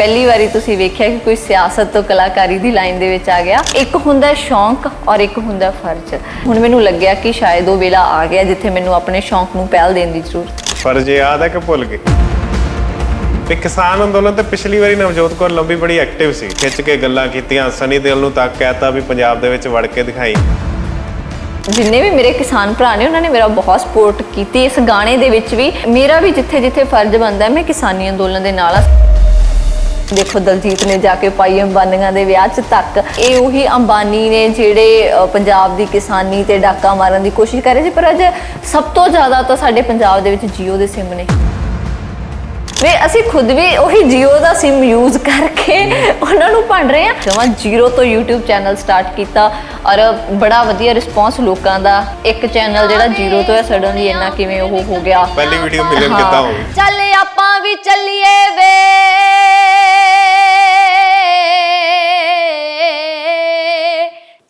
ਪਹਿਲੀ ਵਾਰੀ ਤੁਸੀਂ ਵੇਖਿਆ ਕਿ ਕੋਈ ਸਿਆਸਤ ਤੋਂ ਕਲਾਕਾਰੀ ਦੀ ਲਾਈਨ ਦੇ ਵਿੱਚ ਆ ਗਿਆ। ਇੱਕ ਹੁੰਦਾ ਸ਼ੌਂਕ ਔਰ ਇੱਕ ਹੁੰਦਾ ਫਰਜ਼। ਹੁਣ ਮੈਨੂੰ ਲੱਗਿਆ ਕਿ ਸ਼ਾਇਦ ਉਹ ਵੇਲਾ ਆ ਗਿਆ ਜਿੱਥੇ ਮੈਨੂੰ ਆਪਣੇ ਸ਼ੌਂਕ ਨੂੰ ਪਹਿਲ ਦੇਣ ਦੀ ਜ਼ਰੂਰਤ ਫਰਜ਼ ਯਾਦ ਹੈ ਕਿ ਭੁੱਲ ਗਏ? ਤੇ ਕਿਸਾਨ ਅੰਦੋਲਨ ਤੇ ਪਿਛਲੀ ਵਾਰੀ ਨਵਜੋਤ ਕੌਰ ਲੰਬੀ ਬੜੀ ਐਕਟਿਵ ਸੀ। ਖਿੱਚ ਕੇ ਗੱਲਾਂ ਕੀਤੀਆਂ ਸਨੀ ਦਿਲ ਨੂੰ ਤੱਕ ਕਹਿਤਾ ਵੀ ਪੰਜਾਬ ਦੇ ਵਿੱਚ ਵੜ ਕੇ ਦਿਖਾਈ। ਜਿੰਨੇ ਵੀ ਮੇਰੇ ਕਿਸਾਨ ਭਰਾ ਨੇ ਉਹਨਾਂ ਨੇ ਮੇਰਾ ਬਹੁਤ ਸਪੋਰਟ ਕੀਤੀ। ਇਸ ਗਾਣੇ ਦੇ ਵਿੱਚ ਵੀ ਮੇਰਾ ਵੀ ਜਿੱਥੇ ਜਿੱਥੇ ਫਰਜ਼ ਬਣਦਾ ਮੈਂ ਕਿਸਾਨੀ ਅੰਦੋਲਨ ਦੇ ਨਾਲ ਆ। ਦੇਖੋ ਦਲਜੀਤ ਨੇ ਜਾ ਕੇ ਪਾਈ ਅੰਬਾਨੀਆਂ ਦੇ ਵਿਆਹ 'ਚ ਤੱਕ। ਇਹ ਉਹੀ ਅੰਬਾਨੀ ਨੇ ਜਿਹੜੇ ਅ, ਪੰਜਾਬ ਦੀ ਕਿਸਾਨੀ ਤੇ ਡਾਕਾ ਮਾਰਨ ਦੀ ਕੋਸ਼ਿਸ਼ ਕਰ ਰਹੇ ਸੀ ਪਰ ਅੱਜ ਸਭ ਤੋਂ ਜ਼ਿਆਦਾ ਤਾਂ ਸਾਡੇ ਪੰਜਾਬ ਦੇ ਵਿੱਚ ਜੀਓ ਦੇ ਸਿਮ ਨੇ। ਵੇ ਅਸੀਂ ਖੁਦ ਵੀ ਉਹੀ ਜੀਓ ਦਾ ਸਿਮ ਯੂਜ਼ ਕਰਕੇ ਉਹਨਾਂ ਨੂੰ ਭੰਡ ਰਹੇ ਆ ਜਮਾਂ ਜ਼ੀਰੋ ਤੋਂ YouTube ਚੈਨਲ ਸਟਾਰਟ ਕੀਤਾ ਔਰ ਬੜਾ ਵਧੀਆ ਰਿਸਪੌਂਸ ਲੋਕਾਂ ਦਾ। ਇੱਕ ਚੈਨਲ ਜਿਹੜਾ ਜ਼ੀਰੋ ਤੋਂ ਹੈ ਸਡਨਲੀ ਇੰਨਾ ਕਿਵੇਂ ਉਹ ਹੋ ਗਿਆ। ਪਹਿਲੀ ਵੀਡੀਓ ਮਿਲੀਅਨ। ਕਿੱਦਾਂ ਹੋ ਗਈ ਚੱਲ ਆਪਾਂ ਵੀ ਚੱਲੀਏ ਵੇ।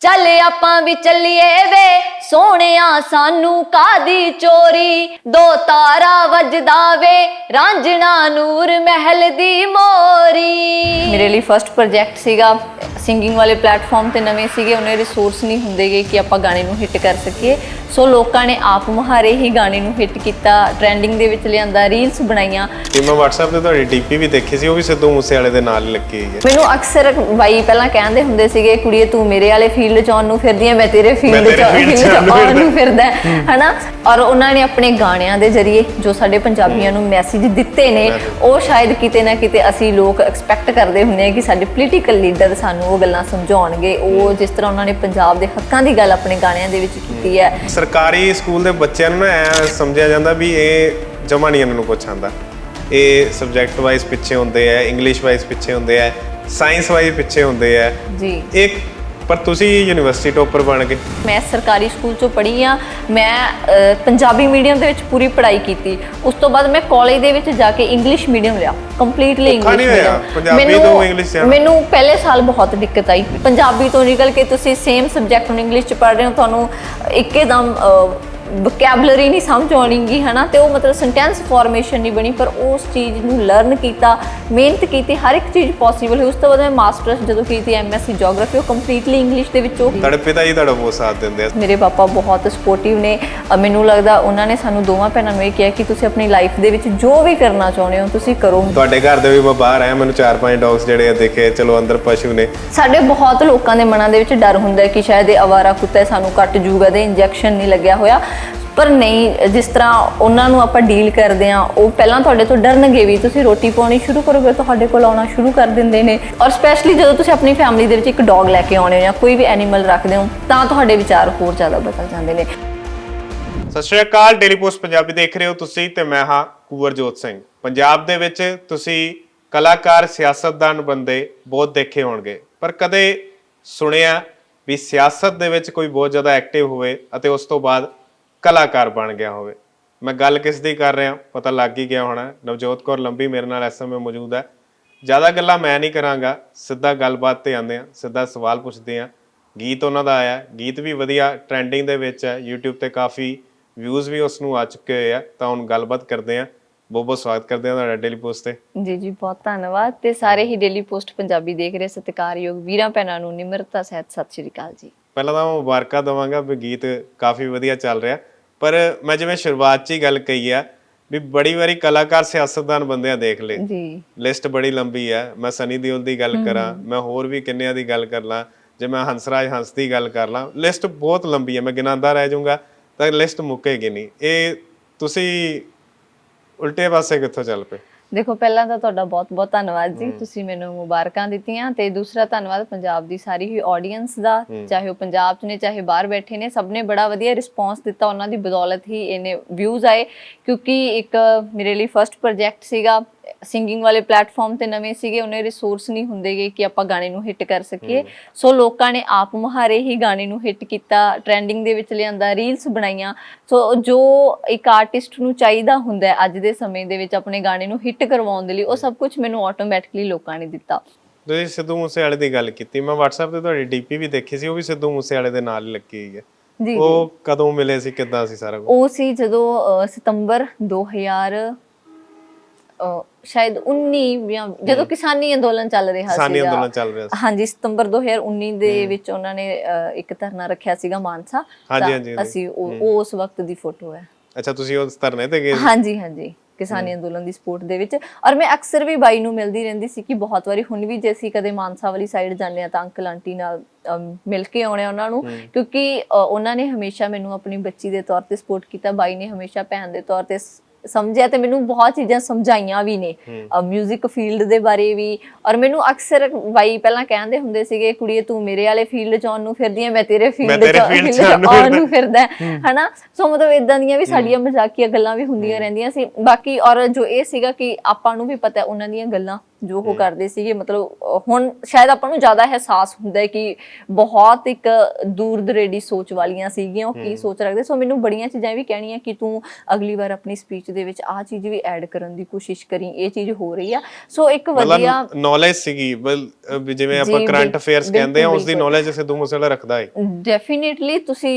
ਚੱਲ ਆਪਾਂ ਵੀ ਚੱਲੀਏ ਵੇ। ਸੋਹਣਿਆ ਸਾਨੂੰ ਕਾਦੀ ਚੋਰੀ? ਦੋ ਤਾਰਾ ਵੱਜਦਾ ਵੇ ਰਾਂਝਣਾ ਨੂਰ ਮਹਿਲ ਦੀ ਮੋਰੀ। ਮੇਰੇ ਲਈ ਫਰਸਟ ਪ੍ਰੋਜੈਕਟ ਸੀਗਾ ਸਿੰਗਿੰਗ ਵਾਲੇ ਪਲੇਟਫਾਰਮ ਤੇ ਨਵੇਂ ਸੀਗੇ ਉਹਨੇ ਰਿਸੋਰਸ ਨਹੀਂ ਹੁੰਦੇਗੇ ਕਿ ਆਪਾਂ ਗਾਣੇ ਨੂੰ ਹਿੱਟ ਕਰ ਸਕੀਏ। ਸੋ ਲੋਕਾਂ ਨੇ ਆਪ ਮੁਹਾਰੇ ਹੀ ਗਾਣੇ ਨੂੰ ਹਿੱਟ ਕੀਤਾ ਟ੍ਰੈਂਡਿੰਗ ਦੇ ਵਿੱਚ ਲਿਆਂਦਾ ਰੀਲਸ ਬਣਾਈਆਂ। ਤੇ ਮੈਂ WhatsApp ਤੇ ਤੁਹਾਡੀ DP ਵੀ ਦੇਖੀ ਸੀ ਉਹ ਵੀ ਸਿੱਧੂ ਮੂਸੇ ਵਾਲੇ ਦੇ ਨਾਲ ਲੱਗੀ ਹੋਈ ਹੈ। ਮੈਨੂੰ ਅਕਸਰ ਬਾਈ ਪਹਿਲਾਂ ਕਹਿੰਦੇ ਹੁੰਦੇ ਸੀਗੇ ਕੁੜੀਏ ਤੂੰ ਮੇਰੇ ਵਾਲੇ ਫੀਲਡ 'ਚ ਆਉਣ ਨੂੰ ਫਿਰਦੀ ਐ ਮੈਂ ਤੇਰੇ ਫੀਲਡ 'ਚ ਤੇਰੇ field 'ਚ ਆਉਣ ਨੂੰ ਆਉਣ ਨੂੰ ਫਿਰਦਾ ਹੈ, ਹਨਾ? ਔਰ ਉਹਨਾਂ ਨੇ ਆਪਣੇ ਗਾਣਿਆਂ ਦੇ ਜ਼ਰੀਏ ਜੋ ਸਾਡੇ ਪੰਜਾਬੀਆਂ ਨੂੰ ਮੈਸੇਜ ਦਿੱਤੇ ਨੇ ਉਹ ਸ਼ਾਇਦ ਕਿਤੇ ਨਾ ਕਿਤੇ ਅਸੀਂ ਲੋਕ ਐਕਸਪੈਕਟ ਕਰਦੇ ਹੁੰਦੇ ਆ ਕਿ ਸਾਡੇ ਪੋਲੀਟੀਕਲ ਲੀਡਰ ਸਾਨੂੰ ਉਹ ਗੱਲਾਂ ਸਮਝਾਉਣਗੇ। ਉਹ ਜਿਸ ਤਰ੍ਹਾਂ ਉਹਨਾਂ ਨੇ ਪੰਜਾਬ ਦੇ ਹੱਕਾਂ ਦੀ ਗੱਲ ਆਪਣੇ ਗਾਣਿਆਂ ਦੇ ਵਿੱਚ ਕੀਤੀ ਹੈ। ਸਰਕਾਰੀ ਸਕੂਲ ਦੇ ਬੱਚਿਆਂ ਨੂੰ ਐ ਸਮਝਿਆ ਜਾਂਦਾ ਵੀ ਇਹ ਜਮਾ ਨਹੀਂ ਇਹਨਾਂ ਨੂੰ ਕੁਛ ਆਉਂਦਾ। ਇਹ ਸਬਜੈਕਟ ਵਾਈਜ਼ ਪਿੱਛੇ ਹੁੰਦੇ ਆ ਇੰਗਲਿਸ਼ ਵਾਈਜ਼ ਪਿੱਛੇ ਹੁੰਦੇ ਆ ਸਾਇੰਸ ਵਾਈਜ਼ ਪਿੱਛੇ ਹੁੰਦੇ ਆ। ਜੀ। ਇੱਕ ਪਰ ਤੁਸੀਂ ਯੂਨੀਵਰਸਿਟੀ ਟੋਪਰ ਬਣ ਗਏ ਮੈਂ ਸਰਕਾਰੀ ਸਕੂਲ ਚੋਂ ਪੜ੍ਹੀ ਆ ਮੈਂ ਪੰਜਾਬੀ ਮੀਡੀਅਮ ਦੇ ਵਿੱਚ ਪੂਰੀ ਪੜ੍ਹਾਈ ਕੀਤੀ ਉਸ ਤੋਂ ਬਾਅਦ ਮੈਂ ਕਾਲਜ ਦੇ ਵਿੱਚ ਜਾ ਕੇ ਇੰਗਲਿਸ਼ ਮੀਡੀਅਮ ਲਿਆ ਕੰਪਲੀਟਲੀ ਔਖਾ ਨਹੀਂ ਇੰਗਲਿਸ਼ ਹੋਇਆ? medium। ਪੰਜਾਬੀ ਮੈਨੂੰ- ਤੋਂ English? ਮੈਨੂੰ ਪਹਿਲੇ ਸਾਲ ਬਹੁਤ ਦਿੱਕਤ ਆਈ ਪੰਜਾਬੀ ਤੋਂ ਨਿਕਲ ਕੇ ਤੁਸੀਂ ਸੇਮ ਸਬਜੈਕਟ ਨੂੰ ਇੰਗਲਿਸ਼ ਚ ਪੜ੍ਹ ਰਹੇ ਹੋ ਤੁਹਾਨੂੰ ਇੱਕਦਮ ਵੋਕੈਬਲਰੀ ਨਹੀਂ ਸਮਝ ਆਉਣੀਗੀ ਹਨਾ? ਤੇ ਉਹ ਮਤਲਬ ਸੈਂਟੈਂਸ ਫਾਰਮੇਸ਼ਨ ਨਹੀਂ ਬਣੀ ਪਰ ਉਸ ਚੀਜ਼ ਨੂੰ ਲਰਨ ਕੀਤਾ ਮਿਹਨਤ ਕੀਤੀ ਹਰ ਇੱਕ ਚੀਜ਼ ਪੋਸੀਬਲ ਹੋਈ ਉਸ ਤੋਂ ਬਾਅਦ ਮੈਂ ਮਾਸਟਰਸ ਜਦੋਂ ਕੀਤੀ ਐਮਐਸਸੀ ਜੀਓਗ੍ਰਾਫੀ ਉਹ ਕੰਪਲੀਟਲੀ ਇੰਗਲਿਸ਼ ਦੇ ਵਿੱਚੋਂ ਤੁਹਾਡੇ ਪਿਤਾ ਜੀ ਤੁਹਾਡਾ ਬਹੁਤ ਸਾਥ ਦਿੰਦੇ ਆ। ਮੇਰੇ ਪਾਪਾ ਬਹੁਤ ਸਪੋਰਟਿਵ ਨੇ। ਮੈਨੂੰ ਲੱਗਦਾ ਉਹਨਾਂ ਨੇ ਸਾਨੂੰ ਦੋਵਾਂ ਭੈਣਾਂ ਨੂੰ ਇਹ ਕਿਹਾ ਕਿ ਤੁਸੀਂ ਆਪਣੀ ਲਾਈਫ ਦੇ ਵਿੱਚ ਜੋ ਵੀ ਕਰਨਾ ਚਾਹੁੰਦੇ ਹੋ ਤੁਸੀਂ ਕਰੋ। ਤੁਹਾਡੇ ਘਰ ਦੇ ਵੀ ਮੈਂ ਬਾਹਰ ਆਇਆ ਮੈਨੂੰ ਚਾਰ ਪੰਜ ਡੌਗਸ ਜਿਹੜੇ ਆ ਦੇਖੇ ਚਲੋ ਅੰਦਰ ਪਸ਼ੂ ਨੇ। ਸਾਡੇ ਬਹੁਤ ਲੋਕਾਂ ਦੇ ਮਨਾਂ ਦੇ ਵਿੱਚ ਡਰ ਹੁੰਦਾ ਹੈ ਕਿ ਸ਼ਾਇਦ ਇਹ ਅਵਾਰਾ ਕੁੱਤਾ ਹੈ, ਸਾਨੂੰ ਕੱਟ ਜੂਗਾ ਤੇ ਇੰਜੈਕਸ਼ਨ ਨਹੀਂ ਲੱਗਿਆ ਹੋਇਆ। ਪਰ ਨਹੀਂ, ਜਿਸ ਤਰ੍ਹਾਂ ਉਹਨਾਂ ਨੂੰ ਆਪਾਂ ਡੀਲ ਕਰਦੇ ਆ ਉਹ ਪਹਿਲਾਂ ਤੁਹਾਡੇ ਤੋਂ ਡਰਨਗੇ ਵੀ, ਤੁਸੀਂ ਰੋਟੀ ਪਾਉਣੀ ਸ਼ੁਰੂ ਕਰੋਗੇ, ਤੁਹਾਡੇ ਕੋਲ ਆਉਣਾ ਸ਼ੁਰੂ ਕਰ ਦਿੰਦੇ ਨੇ। ਔਰ ਸਪੈਸ਼ਲੀ ਜਦੋਂ ਤੁਸੀਂ ਆਪਣੀ ਫੈਮਿਲੀ ਦੇ ਵਿੱਚ ਇੱਕ ਡੌਗ ਲੈ ਕੇ ਆਉਣੇ ਹੋ ਜਾਂ ਕੋਈ ਵੀ ਐਨੀਮਲ ਰੱਖਦੇ ਹੋ, ਤਾਂ ਤੁਹਾਡੇ ਵਿਚਾਰ ਹੋਰ ਜ਼ਿਆਦਾ ਬਦਲ ਜਾਂਦੇ ਨੇ। ਸਤਿ ਸ਼੍ਰੀ ਅਕਾਲ ਡੇਲੀ ਪੋਸਟ ਪੰਜਾਬੀ ਦੇਖ ਰਹੇ ਹੋ ਤੁਸੀਂ ਤੇ ਮੈਂ ਹਾਂ ਕੁਵਰਜੋਤ ਸਿੰਘ। ਪੰਜਾਬ ਦੇ ਵਿੱਚ ਤੁਸੀਂ ਕਲਾਕਾਰ ਸਿਆਸਤਦਾਨ ਬੰਦੇ ਬਹੁਤ ਦੇਖੇ ਹੋਣਗੇ, ਪਰ ਕਦੇ ਸੁਣਿਆ ਵੀ ਸਿਆਸਤ ਦੇ ਵਿੱਚ ਕੋਈ ਬਹੁਤ ਜ਼ਿਆਦਾ ਐਕਟਿਵ ਹੋਵੇ ਅਤੇ ਉਸ ਤੋਂ ਬਾਅਦ ਕਲਾਕਾਰ ਬਣ ਗਿਆ ਹੋਵੇ। ਮੈਂ ਗੱਲ ਕਿਸ ਦੀ ਕਰ ਰਿਹਾ? ਪਤਾ ਲੱਗ ਹੀ ਗਿਆ ਹੋਣਾ। ਨਵਜੋਤ ਕੌਰ ਲੰਬੀ ਮੇਰੇ ਨਾਲ ਇਸ ਸਮੇਂ ਮੌਜੂਦ ਹੈ। ਜ਼ਿਆਦਾ ਗੱਲਾਂ ਮੈਂ ਨਹੀਂ ਕਰਾਂਗਾ। ਸਿੱਧਾ ਗੱਲਬਾਤ ਤੇ ਆਉਂਦੇ ਆ ਸਿੱਧਾ ਸਵਾਲ ਪੁੱਛਦੇ ਆ ਗੀਤ ਉਹਨਾਂ ਦਾ ਆਇਆ। ਗੀਤ ਵੀ ਵਧੀਆ ਟ੍ਰੈਂਡਿੰਗ ਦੇ ਵਿੱਚ ਹੈ। YouTube ਤੇ ਕਾਫੀ ਵਿਊਜ਼ ਵੀ ਉਸ ਨੂੰ ਆ ਚੁੱਕੇ ਹੋਏ ਆ। ਤਾਂ ਹੁਣ ਗੱਲਬਾਤ ਕਰਦੇ ਆ ਬਹੁਤ ਬਹੁਤ ਸਵਾਗਤ ਕਰਦੇ ਆ ਤੁਹਾਡਾ ਡੇਲੀ ਪੋਸਟ ਤੇ। ਜੀ ਜੀ, ਬਹੁਤ ਧੰਨਵਾਦ ਤੇ ਸਾਰੇ ਹੀ ਡੇਲੀ ਪੋਸਟ ਪੰਜਾਬੀ ਦੇਖ ਰਹੇ ਸਤਿਕਾਰਯੋਗ ਵੀਰਾਂ, ਭੈਣਾਂ ਨੂੰ ਨਿਮਰਤਾ ਸਹਿਤ ਸਤਿ ਸ਼੍ਰੀ ਅਕਾਲ ਜੀ। ਪਹਿਲਾਂ ਤਾਂ ਮੈਂ ਮੁਬਾਰਕਾਂ ਦਵਾਂਗਾ ਵੀ ਗੀਤ ਕਾਫੀ ਵਧੀਆ ਚੱਲ ਰਿਹਾ। ਪਰ ਮੈਂ ਜਿਵੇਂ ਸ਼ੁਰੂਆਤ 'ਚ ਹੀ ਗੱਲ ਕਹੀ ਆ ਵੀ ਬੜੀ ਵਾਰੀ ਕਲਾਕਾਰ ਸਿਆਸਤਦਾਨ ਬੰਦਿਆਂ ਦੇਖ ਲਏ ਜੀ। ਲਿਸਟ ਬੜੀ ਲੰਬੀ ਹੈ ਮੈਂ ਸਨੀ ਦਿਓਲ ਦੀ ਗੱਲ ਕਰਾਂ ਮੈਂ ਹੋਰ ਵੀ ਕਿੰਨਿਆਂ ਦੀ ਗੱਲ ਕਰ ਲਾਂ ਜੇ ਮੈਂ ਹੰਸਰਾਜ ਹੰਸ ਦੀ ਗੱਲ ਕਰ ਲਾਂ ਲਿਸਟ ਬਹੁਤ ਲੰਬੀ ਹੈ ਮੈਂ ਗਿਣਾਉਂਦਾ ਰਹਿ ਜਾਊਂਗਾ ਤਾਂ ਲਿਸਟ ਮੁੱਕੇਗੀ ਨਹੀਂ। ਇਹ ਤੁਸੀਂ ਉਲਟੇ ਪਾਸੇ ਕਿੱਥੋਂ ਚੱਲ ਪਏ? ਦੇਖੋ ਪਹਿਲਾਂ ਤਾਂ ਤੁਹਾਡਾ ਬਹੁਤ-ਬਹੁਤ ਧੰਨਵਾਦ ਜੀ। ਤੁਸੀਂ ਮੈਨੂੰ ਮੁਬਾਰਕਾਂ ਦਿੱਤੀਆਂ ਤੇ ਦੂਸਰਾ ਧੰਨਵਾਦ ਪੰਜਾਬ ਦੀ ਸਾਰੀ ਹੀ ਆਡੀਅנס ਦਾ ਚਾਹੇ ਉਹ ਪੰਜਾਬ 'ਚ ਨੇ ਚਾਹੇ ਬਾਹਰ ਬੈਠੇ ਨੇ ਸਭ ਨੇ ਬੜਾ ਵਧੀਆ ਰਿਸਪੌਂਸ ਦਿੱਤਾ। ਉਹਨਾਂ ਦੀ ਬਦੌਲਤ ਹੀ ਇਹਨੇ ਵਿਊਜ਼ ਆਏ। ਕਿਉਂਕਿ ਇੱਕ ਮੇਰੇ ਲਈ ਫਰਸਟ ਪ੍ਰੋਜੈਕਟ ਸੀਗਾ। ਸਿੰਗਿੰਗ ਵਾਲੇ ਪਲੇਟਫਾਰਮ ਤੇ ਨਵੇਂ ਸੀਗੇ ਉਹਨੇ ਰਿਸੋਰਸ ਨਹੀਂ ਹੁੰਦੇਗੇ ਕਿ ਆਪਾਂ ਗਾਣੇ ਨੂੰ ਹਿੱਟ ਕਰ ਸਕੀਏ। ਸੋ ਲੋਕਾਂ ਨੇ ਆਪ ਮੁਹਾਰੇ ਹੀ ਗਾਣੇ ਨੂੰ ਹਿੱਟ ਕੀਤਾ ਟ੍ਰੈਂਡਿੰਗ ਦੇ ਵਿੱਚ ਲਿਆਂਦਾ ਰੀਲਸ ਬਣਾਈਆਂ। ਸੋ ਜੋ ਇੱਕ ਆਰਟਿਸਟ ਨੂੰ ਚਾਹੀਦਾ ਹੁੰਦਾ ਅੱਜ ਦੇ ਸਮੇਂ ਦੇ ਵਿੱਚ ਆਪਣੇ ਗਾਣੇ ਨੂੰ ਹਿੱਟ ਕਰਵਾਉਣ ਦੇ ਲਈ ਉਹ ਸਭ ਕੁਝ ਮੈਨੂੰ ਆਟੋਮੈਟਿਕਲੀ ਲੋਕਾਂ ਨੇ ਦਿੱਤਾ। ਤੁਸੀਂ ਸਿੱਧੂ ਮੂਸੇਵਾਲੇ ਦੀ ਗੱਲ ਕੀਤੀ ਮੈਂ WhatsApp ਤੇ ਤੁਹਾਡੀ DP ਵੀ ਦੇਖੀ ਸੀ ਉਹ ਵੀ ਸਿੱਧੂ ਮੂਸੇਵਾਲੇ ਦੇ ਨਾਲ ਹੀ ਲੱਗੀ ਹੋਈ ਹੈ। ਜੀ ਉਹ ਕਦੋਂ ਮਿਲੇ ਸੀ ਕਿੱਦਾਂ ਸੀ ਸਾਰਾ ਕੁਝ ਉਹ ਸੀ ਜਦੋਂ ਸਤੰਬਰ 2000 ਅ, ਸ਼ਾਇਦ 19 ਜਾਂ ਜਦੋਂ ਕਿਸਾਨੀ ਅੰਦੋਲਨ ਚੱਲ ਰਿਹਾ ਕਿਸਾਨੀ ਸੀਗਾ। ਅੰਦੋਲਨ ਚੱਲ ਰਿਹਾ ਸੀ। ਹਾਂਜੀ ਸਤੰਬਰ 2019 ਦੇ ਵਿੱਚ ਉਹਨਾਂ ਨੇ ਇੱਕ ਧਰਨਾ ਰੱਖਿਆ ਸੀਗਾ ਮਾਨਸਾ। ਤਾਂ। ਅਸੀਂ ਉਹ ਉਸ ਵਕਤ ਦੀ ਫੋਟੋ ਹੈ। ਅੱਛਾ ਤੁਸੀਂ ਉਸ ਧਰਨੇ ਤੇ ਗਏ ਸੀ? ਹਾਂਜੀ ਹਾਂਜੀ। ਕਿਸਾਨੀ ਅੰਦੋਲਨ ਦੀ ਸਪੋਰਟ ਦੇ ਵਿੱਚ। ਔਰ ਮੈਂ ਅਕਸਰ ਵੀ ਬਾਈ ਨੂੰ ਮਿਲਦੀ ਰਹਿੰਦੀ ਸੀ ਕਿ ਬਹੁਤ ਵਾਰੀ ਹੁਣ ਵੀ ਜੇ ਅਸੀਂ ਕਦੇ ਮਾਨਸਾ ਵਾਲੀ ਸਾਈਡ ਜਾਂਦੇ ਆ ਤਾਂ ਅੰਕਲ ਆਂਟੀ ਨਾਲ ਮਿਲ ਕੇ ਆਉਣੇ ਆ ਉਹਨਾਂ ਨੂੰ। ਕਿਉਂਕਿ ਉਹਨਾਂ ਨੇ ਹਮੇਸ਼ਾ ਮੈਨੂੰ ਆਪਣੀ ਬੱਚੀ ਦੇ ਤੌਰ ਤੇ ਸਪੋਰਟ ਕੀਤਾ। ਬਾਈ ਨੇ ਹਮੇਸ਼ਾ ਭੈਣ ਦੇ ਤੌਰ ਤੇ ਸ- ਸਮਝਿਆ ਤੇ ਮੈਨੂੰ ਬਹੁਤ ਚੀਜ਼ਾਂ ਸਮਝਾਈਆਂ ਵੀ ਨੇ। 뮤직 ਫੀਲਡ ਦੇ ਬਾਰੇ ਵੀ। ਔਰ ਮੈਨੂੰ ਅਕਸਰ ਬਾਈ ਪਹਿਲਾਂ ਕਹਿੰਦੇ ਹੁੰਦੇ ਸੀਗੇ ਕੁੜੀਏ ਤੂੰ ਮੇਰੇ ਵਾਲੇ ਫੀਲਡ ਚ ਆਉਣ ਨੂੰ ਫਿਰਦੀ ਐ ਮੈਂ ਤੇਰੇ ਫੀਲਡ ਚ ਆਉਣ ਨੂੰ ਫਿਰਦਾ। ਹਨਾ? ਸੋ ਮਤਲਬ ਇਦਾਂ ਦੀਆਂ ਵੀ ਸਾਡੀਆਂ ਮਜ਼ਾਕੀਆ ਗੱਲਾਂ ਵੀ ਹੁੰਦੀਆਂ ਰਹਿੰਦੀਆਂ ਸੀ। ਬਾਕੀ ਔਰ ਜੋ ਇਹ ਸੀਗਾ ਕਿ ਆਪਾਂ ਨੂੰ ਵੀ ਪਤਾ ਉਹਨਾਂ ਦੀਆਂ ਗੱਲਾਂ ਜੋ ਉਹ ਕਰਦੇ ਸੀਗੇ ਮਤਲਬ ਹੁਣ ਸ਼ਾਇਦ ਆਪਾਂ ਨੂੰ ਜ਼ਿਆਦਾ ਅਹਿਸਾਸ ਹੁੰਦਾ ਹੈ ਕਿ ਬਹੁਤ ਇੱਕ ਦੂਰ ਦਰੇਡੀ ਸੋਚ ਵਾਲੀਆਂ ਸੀਗੀਆਂ ਉਹ ਕੀ ਸੋਚ ਰੱਖਦੇ। ਸੋ ਮੈਨੂੰ ਬੜੀਆਂ ਚੀਜ਼ਾਂ ਵੀ ਕਹਿਣੀਆਂ ਕਿ ਤੂੰ ਅਗਲੀ ਵਾਰ ਆਪਣੀ ਸਪੀਚ ਦੇ ਵਿੱਚ ਆਹ ਚੀਜ਼ ਵੀ ਐਡ ਕਰਨ ਦੀ ਕੋਸ਼ਿਸ਼ ਕਰੀ ਇਹ ਚੀਜ਼ ਹੋ ਰਹੀ ਆ। ਸੋ ਇੱਕ ਵਧੀਆ ਨੌਲੇਜ ਸੀਗੀ ਜਿਵੇਂ ਆਪਾਂ ਕਰੰਟ ਅਫੇਅਰਸ ਕਹਿੰਦੇ ਆ ਉਸ ਦੀ ਨੌਲੇਜ ਸਿੱਧੂ ਮੂਸੇਵਾਲਾ ਰੱਖਦਾ ਹੈ ਡੈਫੀਨਿਟਲੀ ਤੁਸੀਂ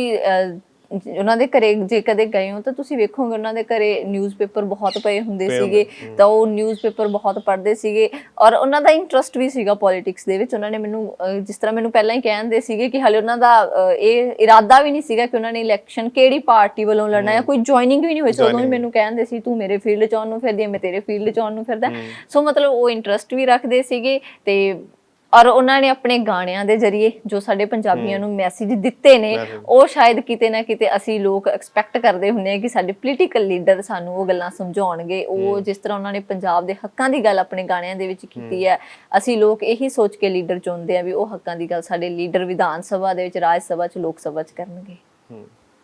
ਉਹਨਾਂ ਦੇ ਘਰੇ ਜੇ ਕਦੇ ਗਏ ਹੋ ਤਾਂ ਤੁਸੀਂ ਵੇਖੋਗੇ ਉਹਨਾਂ ਦੇ ਘਰੇ ਨਿਊਜ਼ਪੇਪਰ ਬਹੁਤ ਪਏ ਹੁੰਦੇ ਪਏ ਸੀਗੇ ਤਾਂ ਉਹ ਨਿਊਜ਼ਪੇਪਰ ਬਹੁਤ ਪੜ੍ਹਦੇ ਸੀਗੇ ਔਰ ਉਹਨਾਂ ਦਾ ਇੰਟਰਸਟ ਵੀ ਸੀਗਾ ਪੋਲਿਟਿਕਸ ਦੇ ਵਿੱਚ। ਉਹਨਾਂ ਨੇ ਮੈਨੂੰ ਅਹ, ਜਿਸ ਤਰ੍ਹਾਂ ਮੈਨੂੰ ਪਹਿਲਾਂ ਹੀ ਕਹਿੰਦੇ ਸੀਗੇ ਕਿ ਹਾਲੇ ਉਹਨਾਂ ਦਾ ਅਹ, ਇਹ ਇਰਾਦਾ ਵੀ ਨਹੀਂ ਸੀਗਾ ਕਿ ਉਹਨਾਂ ਨੇ ਇਲੈਕਸ਼ਨ ਕਿਹੜੀ ਪਾਰਟੀ ਵੱਲੋਂ ਲੜਨਾ ਹੈ। ਕੋਈ ਜੁਆਇਨਿੰਗ ਵੀ ਨਹੀਂ ਹੋਈ। ਸੀ ਉਦੋਂ ਹੀ ਮੈਨੂੰ ਕਹਿੰਦੇ ਸੀ ਤੂੰ ਮੇਰੇ ਫੀਲਡ 'ਚ ਆਉਣ ਨੂੰ ਫਿਰਦੀ ਹੈ ਮੈਂ ਤੇਰੇ ਫੀਲਡ 'ਚ ਆਉਣ ਨੂੰ ਫਿਰਦਾ ਸੋ ਮਤਲਬ ਉਹ ਇੰਟਰਸਟ ਵੀ ਰੱਖਦੇ ਸੀਗੇ ਤੇ ਔਰ ਉਹਨਾਂ ਨੇ ਆਪਣੇ ਗਾਣਿਆਂ ਦੇ ਜ਼ਰੀਏ ਜੋ ਸਾਡੇ ਪੰਜਾਬੀਆਂ ਨੂੰ ਮੈਸੇਜ ਦਿੱਤੇ ਨੇ। ਉਹ ਸ਼ਾਇਦ ਕਿਤੇ ਨਾ ਕਿਤੇ ਅਸੀਂ ਲੋਕ ਐਕਸਪੈਕਟ ਕਰਦੇ ਹੁੰਦੇ ਆ ਕਿ ਸਾਡੇ ਪੋਲੀਟੀਕਲ ਲੀਡਰ ਸਾਨੂੰ ਉਹ ਗੱਲਾਂ ਸਮਝਾਉਣਗੇ। ਉਹ ਜਿਸ ਤਰ੍ਹਾਂ ਉਹਨਾਂ ਨੇ ਪੰਜਾਬ ਦੇ ਹੱਕਾਂ ਦੀ ਗੱਲ ਆਪਣੇ ਗਾਣਿਆਂ ਦੇ ਵਿੱਚ ਕੀਤੀ ਹੈ। ਅਸੀਂ ਲੋਕ ਇਹੀ ਸੋਚ ਕੇ ਲੀਡਰ ਚੁਣਦੇ ਆ ਵੀ ਉਹ ਹੱਕਾਂ ਦੀ ਗੱਲ ਸਾਡੇ ਲੀਡਰ ਵਿਧਾਨ ਸਭਾ ਦੇ ਵਿੱਚ ਰਾਜ ਸਭਾ ਚ ਲੋਕ ਸਭਾ ਚ ਕਰਨਗੇ। ਹੂੰ।